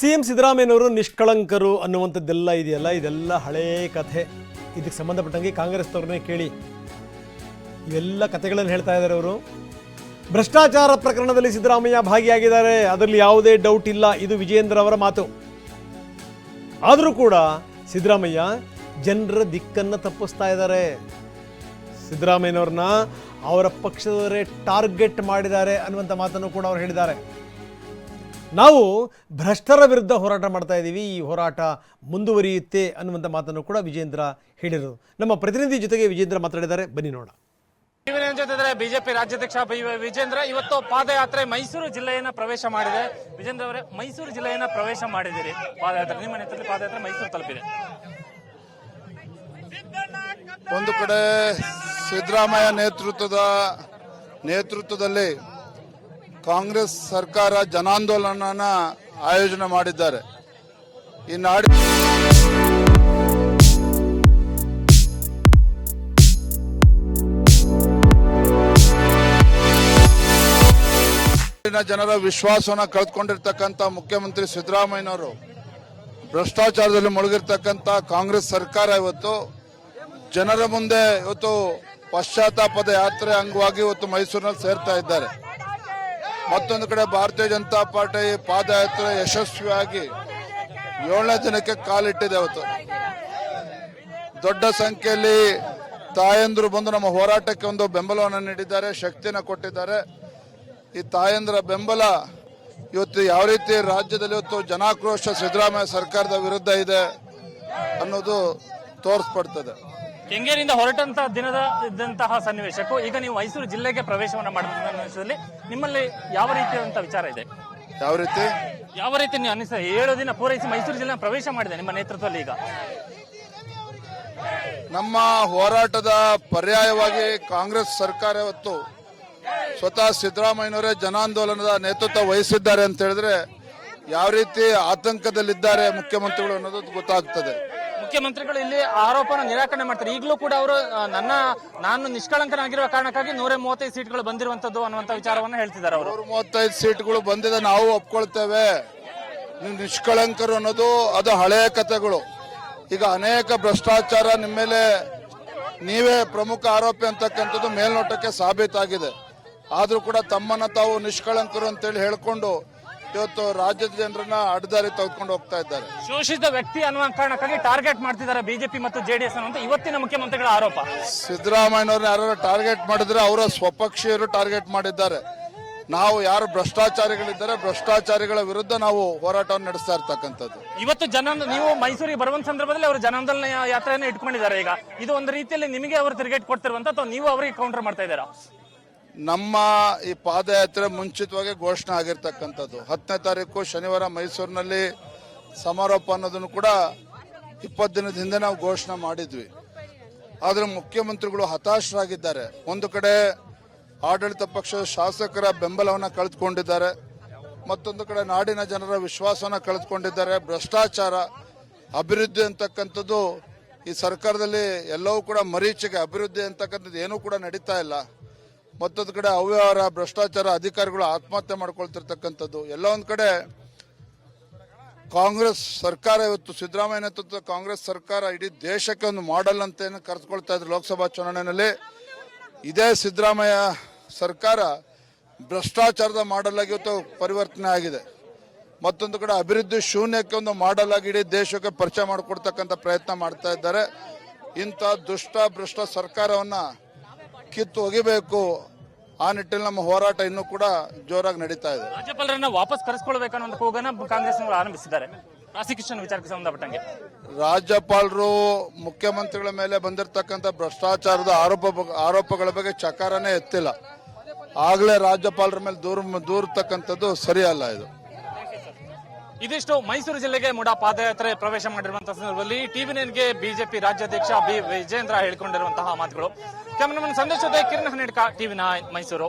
C M ಸಿದ್ದರಾಮಯ್ಯನವರು ನಿಷ್ಕಳಂಕರು ಅನ್ನುವಂಥದ್ದೆಲ್ಲ ಇದೆಯಲ್ಲ? ಇದೆಲ್ಲ ಹಳೇ ಕಥೆ. ಇದಕ್ಕೆ ಸಂಬಂಧಪಟ್ಟಂಗೆ ಕಾಂಗ್ರೆಸ್ನವ್ರನ್ನೇ ಕೇಳಿ. ಇವೆಲ್ಲ ಕಥೆಗಳನ್ನು ಹೇಳ್ತಾ ಇದ್ದಾರೆ ಅವರು. ಭ್ರಷ್ಟಾಚಾರ ಪ್ರಕರಣದಲ್ಲಿ ಸಿದ್ದರಾಮಯ್ಯ ಭಾಗಿಯಾಗಿದ್ದಾರೆ. ಅದರಲ್ಲಿ ಯಾವುದೇ ಡೌಟ್ ಇಲ್ಲ. ಇದು ವಿಜಯೇಂದ್ರ ಅವರ ಮಾತು. ಆದರೂ ಕೂಡ ಸಿದ್ದರಾಮಯ್ಯ ಜನರ ದಿಕ್ಕನ್ನು ತಪ್ಪಿಸ್ತಾ ಇದ್ದಾರೆ. ಸಿದ್ದರಾಮಯ್ಯನವ್ರನ್ನ ಅವರ ಪಕ್ಷದವರೇ ಟಾರ್ಗೆಟ್ ಮಾಡಿದ್ದಾರೆ ಅನ್ನುವಂಥ ಮಾತನ್ನು ಕೂಡ ಅವರು ಹೇಳಿದ್ದಾರೆ. ನಾವು ಭ್ರಷ್ಟರ ವಿರುದ್ಧ ಹೋರಾಟ ಮಾಡ್ತಾ ಇದ್ದೀವಿ. ಈ ಹೋರಾಟ ಮುಂದುವರಿಯುತ್ತೆ ಅನ್ನುವಂಥ ಮಾತನ್ನು ಕೂಡ ವಿಜೇಂದ್ರ ಹೇಳಿರೋದು. ನಮ್ಮ ಪ್ರತಿನಿಧಿ ಜೊತೆಗೆ ವಿಜೇಂದ್ರ ಮಾತಾಡಿದ್ದಾರೆ. ಬನ್ನಿ ನೋಡ ಜೊತೆ ಬಿಜೆಪಿ ರಾಜ್ಯಾಧ್ಯಕ್ಷ ವಿಜೇಂದ್ರ ಇವತ್ತು ಪಾದಯಾತ್ರೆ ಮೈಸೂರು ಜಿಲ್ಲೆಯನ್ನ ಪ್ರವೇಶ ಮಾಡಿದೆ. ವಿಜೇಂದ್ರ ಅವರೇ ಮೈಸೂರು ಜಿಲ್ಲೆಯನ್ನ ಪ್ರವೇಶ ಮಾಡಿದಿರಿ ಪಾದಯಾತ್ರೆ ನಿಮ್ಮ ನೇತೃತ್ವದಲ್ಲಿ ಪಾದಯಾತ್ರೆ ಮೈಸೂರು ತಲುಪಿದೆ. ಒಂದು ಕಡೆ ಸಿದ್ದರಾಮಯ್ಯ ನೇತೃತ್ವದ ನೇತೃತ್ವದಲ್ಲಿ ಕಾಂಗ್ರೆಸ್ ಸರ್ಕಾರ ಜನಾಂದೋಲನ ಆಯೋಜನೆ ಮಾಡಿದ್ದಾರೆ. ಈ ನಾಡಿ ಜನರ ವಿಶ್ವಾಸವನ್ನ ಕಳೆದುಕೊಂಡಿರ್ತಕ್ಕಂಥ ಮುಖ್ಯಮಂತ್ರಿ ಸಿದ್ದರಾಮಯ್ಯನವರು ಭ್ರಷ್ಟಾಚಾರದಲ್ಲಿ ಮುಳುಗಿರ್ತಕ್ಕಂಥ ಕಾಂಗ್ರೆಸ್ ಸರ್ಕಾರ ಇವತ್ತು ಜನರ ಮುಂದೆ ಇವತ್ತು ಪಶ್ಚಾತ್ತಾಪದ ಯಾತ್ರೆ ಅಂಗವಾಗಿ ಇವತ್ತು ಮೈಸೂರಿನಲ್ಲಿ ಸೇರ್ತಾ ಇದ್ದಾರೆ. ಮತ್ತೊಂದು ಕಡೆ ಭಾರತೀಯ ಜನತಾ ಪಾರ್ಟಿ ಪಾದಯಾತ್ರೆ ಯಶಸ್ವಿಯಾಗಿ ಏಳನೇ ದಿನಕ್ಕೆ ಕಾಲಿಟ್ಟಿದೆ ಅವತ್ತು. ದೊಡ್ಡ ಸಂಖ್ಯೆಯಲ್ಲಿ ತಾಯಂದ್ರು ಬಂದು ನಮ್ಮ ಹೋರಾಟಕ್ಕೆ ಒಂದು ಬೆಂಬಲವನ್ನು ನೀಡಿದ್ದಾರೆ, ಶಕ್ತಿಯನ್ನು ಕೊಟ್ಟಿದ್ದಾರೆ. ಈ ತಾಯಂದ್ರ ಬೆಂಬಲ ಇವತ್ತು ಯಾವ ರೀತಿ ರಾಜ್ಯದಲ್ಲಿ ಇವತ್ತು ಜನಾಕ್ರೋಶ ಸಿದ್ದರಾಮಯ್ಯ ಸರ್ಕಾರದ ವಿರುದ್ಧ ಇದೆ ಅನ್ನೋದು ತೋರಿಸ್ಪಡ್ತದೆ. ಕೆಂಗೇರಿಯಿಂದ ಹೊರಟಂತ ದಿನದ ಇದ್ದಂತಹ ಸನ್ನಿವೇಶಕ್ಕೂ ಈಗ ನೀವು ಮೈಸೂರು ಜಿಲ್ಲೆಗೆ ಪ್ರವೇಶವನ್ನು ಮಾಡಿದಲ್ಲಿ ನಿಮ್ಮಲ್ಲಿ ಯಾವ ರೀತಿಯಾದಂತಹ ವಿಚಾರ ಇದೆ? ಯಾವ ರೀತಿ? ಯಾವ ರೀತಿ ನೀವು ಅನಿಸ ಏಳು ದಿನ ಪೂರೈಸಿ ಮೈಸೂರು ಜಿಲ್ಲೆ ಪ್ರವೇಶ ಮಾಡಿದೆ ನಿಮ್ಮ ನೇತೃತ್ವದಲ್ಲಿ ಈಗ. ನಮ್ಮ ಹೋರಾಟದ ಪರ್ಯಾಯವಾಗಿ ಕಾಂಗ್ರೆಸ್ ಸರ್ಕಾರ ಇವತ್ತು ಸ್ವತಃ ಸಿದ್ದರಾಮಯ್ಯನವರೇ ಜನಾಂದೋಲನದ ನೇತೃತ್ವ ವಹಿಸಿದ್ದಾರೆ ಅಂತ ಹೇಳಿದ್ರೆ ಯಾವ ರೀತಿ ಆತಂಕದಲ್ಲಿದ್ದಾರೆ ಮುಖ್ಯಮಂತ್ರಿಗಳು ಅನ್ನೋದು ಗೊತ್ತಾಗ್ತದೆ. ಮುಖ್ಯಮಂತ್ರಿಗಳು ಇಲ್ಲಿ ಆರೋಪನ ನಿರಾಕರಣೆ ಮಾಡ್ತಾರೆ. ಈಗಲೂ ಕೂಡ ಅವರು ನನ್ನ, ನಾನು ನಿಷ್ಕಳಂಕನಾಗಿರುವ ಕಾರಣಕ್ಕಾಗಿ ನೂರ ಮೂವತ್ತೈದು ಸೀಟ್ಗಳು ಬಂದಿರುವಂತದ್ದು ಅನ್ನುವಂತ ವಿಚಾರವನ್ನು ಹೇಳ್ತಿದ್ದಾರೆ ಅವರು. ಮೂವತ್ತೈದು ಸೀಟ್ಗಳು ಬಂದಿದೆ, ನಾವು ಒಪ್ಕೊಳ್ತೇವೆ. ನಿಷ್ಕಳಂಕರು ಅನ್ನೋದು, ಅದು ಹಳೆಯ ಕಥೆಗಳು. ಈಗ ಅನೇಕ ಭ್ರಷ್ಟಾಚಾರ ನಿಮ್ಮ ಮೇಲೆ, ನೀವೇ ಪ್ರಮುಖ ಆರೋಪಿ ಅಂತಕ್ಕಂಥದ್ದು ಮೇಲ್ನೋಟಕ್ಕೆ ಸಾಬೀತಾಗಿದೆ. ಆದರೂ ಕೂಡ ತಮ್ಮನ್ನ ತಾವು ನಿಷ್ಕಳಂಕರು ಅಂತೇಳಿ ಹೇಳ್ಕೊಂಡು ಇವತ್ತು ರಾಜ್ಯದ ಜನರನ್ನ ಅಡ್ಡದಾರಿ ತೆಗೆದುಕೊಂಡು ಹೋಗ್ತಾ ಇದ್ದಾರೆ. ಶೋಷಿತ ವ್ಯಕ್ತಿ ಅನ್ನುವ ಕಾರಣಕ್ಕಾಗಿ ಟಾರ್ಗೆಟ್ ಮಾಡ್ತಿದ್ದಾರೆ ಬಿಜೆಪಿ ಮತ್ತು ಜೆಡಿಎಸ್ ಅಂತ ಇವತ್ತಿನ ಮುಖ್ಯಮಂತ್ರಿಗಳ ಆರೋಪ. ಸಿದ್ದರಾಮಯ್ಯನವ್ರನ್ನ ಯಾರು ಟಾರ್ಗೆಟ್ ಮಾಡಿದ್ರೆ ಅವರ ಸ್ವಪಕ್ಷೀಯರು ಟಾರ್ಗೆಟ್ ಮಾಡಿದ್ದಾರೆ. ನಾವು ಯಾರು ಭ್ರಷ್ಟಾಚಾರಿಗಳಿದ್ದಾರೆ ಭ್ರಷ್ಟಾಚಾರಿಗಳ ವಿರುದ್ಧ ನಾವು ಹೋರಾಟವನ್ನು ನಡೆಸ್ತಾ ಇರ್ತಕ್ಕಂಥದ್ದು. ಇವತ್ತು ಜನ ನೀವು ಮೈಸೂರಿಗೆ ಬರುವಂತ ಸಂದರ್ಭದಲ್ಲಿ ಅವರು ಜನಾಂದೋಲನ ಯಾತ್ರೆಯನ್ನು ಇಟ್ಕೊಂಡಿದ್ದಾರೆ ಈಗ. ಇದು ಒಂದು ರೀತಿಯಲ್ಲಿ ನಿಮಗೆ ಅವರು ತಿರುಗೇಟ್ ಕೊಡ್ತಿರುವಂತ ಅಥವಾ ನೀವು ಅವರಿಗೆ ಕೌಂಟರ್ ಮಾಡ್ತಾ ಇದ್ದೀರಾ? ನಮ್ಮ ಈ ಪಾದಯಾತ್ರೆ ಮುಂಚಿತವಾಗಿ ಘೋಷಣೆ ಆಗಿರ್ತಕ್ಕಂಥದ್ದು. ಹತ್ತನೇ ತಾರೀಕು ಶನಿವಾರ ಮೈಸೂರಿನಲ್ಲಿ ಸಮಾರೋಪ ಅನ್ನೋದನ್ನು ಕೂಡ ಇಪ್ಪತ್ತು ದಿನದ ಹಿಂದೆ ನಾವು ಘೋಷಣೆ ಮಾಡಿದ್ವಿ. ಆದರೆ ಮುಖ್ಯಮಂತ್ರಿಗಳು ಹತಾಶರಾಗಿದ್ದಾರೆ. ಒಂದು ಕಡೆ ಆಡಳಿತ ಪಕ್ಷದ ಶಾಸಕರ ಬೆಂಬಲವನ್ನು ಕಳೆದುಕೊಂಡಿದ್ದಾರೆ. ಮತ್ತೊಂದು ಕಡೆ ನಾಡಿನ ಜನರ ವಿಶ್ವಾಸವನ್ನು ಕಳೆದುಕೊಂಡಿದ್ದಾರೆ. ಭ್ರಷ್ಟಾಚಾರ, ಅಭಿವೃದ್ಧಿ ಅಂತಕ್ಕಂಥದ್ದು ಈ ಸರ್ಕಾರದಲ್ಲಿ ಎಲ್ಲವೂ ಕೂಡ ಮರೀಚಿಗೆ. ಅಭಿವೃದ್ಧಿ ಅಂತಕ್ಕಂಥದ್ದು ಏನೂ ಕೂಡ ನಡೀತಾ ಇಲ್ಲ. ಮತ್ತೊಂದು ಕಡೆ ಅವ್ಯವಹಾರ, ಭ್ರಷ್ಟಾಚಾರ, ಅಧಿಕಾರಿಗಳು ಆತ್ಮಹತ್ಯೆ ಮಾಡ್ಕೊಳ್ತಿರ್ತಕ್ಕಂಥದ್ದು. ಎಲ್ಲ ಒಂದು ಕಡೆ ಕಾಂಗ್ರೆಸ್ ಸರ್ಕಾರ ಇವತ್ತು ಸಿದ್ದರಾಮಯ್ಯ ನೇತೃತ್ವದ ಕಾಂಗ್ರೆಸ್ ಸರ್ಕಾರ ಇಡೀ ದೇಶಕ್ಕೆ ಒಂದು ಮಾಡಲ್ ಅಂತ ಏನು ಕರೆದುಕೊಳ್ತಾ ಇದ್ರು ಲೋಕಸಭಾ ಚುನಾವಣೆಯಲ್ಲಿ. ಇದೇ ಸಿದ್ದರಾಮಯ್ಯ ಸರ್ಕಾರ ಭ್ರಷ್ಟಾಚಾರದ ಮಾಡಲ್ ಆಗಿ ಇವತ್ತು ಪರಿವರ್ತನೆ ಆಗಿದೆ. ಮತ್ತೊಂದು ಕಡೆ ಅಭಿವೃದ್ಧಿ ಶೂನ್ಯಕ್ಕೆ ಒಂದು ಮಾಡಲ್ ಆಗಿ ಇಡೀ ದೇಶಕ್ಕೆ ಪರಿಚಯ ಮಾಡಿಕೊಡ್ತಕ್ಕಂಥ ಪ್ರಯತ್ನ ಮಾಡ್ತಾ ಇದ್ದಾರೆ. ಇಂಥ ದುಷ್ಟ, ಭ್ರಷ್ಟ ಸರ್ಕಾರವನ್ನ ಕಿತ್ತು ಒಗಿಬೇಕು ಆ ನಿಟ್ಟಿನಲ್ಲಿ ನಮ್ಮ ಹೋರಾಟ ಇನ್ನೂ ಕೂಡ ಜೋರಾಗಿ ನಡೀತಾ ಇದೆ. ರಾಜ್ಯಪಾಲರನ್ನ ವಾಪಸ್ ಕರೆಸ್ಕೊಳ್ಬೇಕನ್ನೋ ಕೂಗನ್ನ ಕಾಂಗ್ರೆಸ್ ಆರಂಭಿಸಿದ್ದಾರೆ. ಪ್ರಾಸಿಕ್ಯೂಷನ್ ವಿಚಾರಕ್ಕೆ ಸಂಬಂಧಪಟ್ಟಂಗೆ. ರಾಜ್ಯಪಾಲರು ಮುಖ್ಯಮಂತ್ರಿಗಳ ಮೇಲೆ ಬಂದಿರತಕ್ಕಂಥ ಭ್ರಷ್ಟಾಚಾರದ ಆರೋಪ ಆರೋಪಗಳ ಬಗ್ಗೆ ಚಕಾರನೇ ಎತ್ತಿಲ್ಲ. ಆಗ್ಲೇ ರಾಜ್ಯಪಾಲರ ಮೇಲೆ ದೂರ ದೂರತಕ್ಕಂಥದ್ದು ಸರಿಯಲ್ಲ ಇದು. ಇದಿಷ್ಟು ಮೈಸೂರು ಜಿಲ್ಲೆಗೆ ಮೂಡ ಪಾದಯಾತ್ರೆ ಪ್ರವೇಶ ಮಾಡಿರುವಂತಹ ಸಂದರ್ಭದಲ್ಲಿ ಟಿವಿ ನೈನ್ಗೆ ಬಿಜೆಪಿ ರಾಜ್ಯಾಧ್ಯಕ್ಷ ಬಿ ವಿಜೇಂದ್ರ ಹೇಳಿಕೊಂಡಿರುವಂತಹ ಮಾತುಗಳು. Cameraman Sandesh Kiran Hanedka, TV nine Mysuru.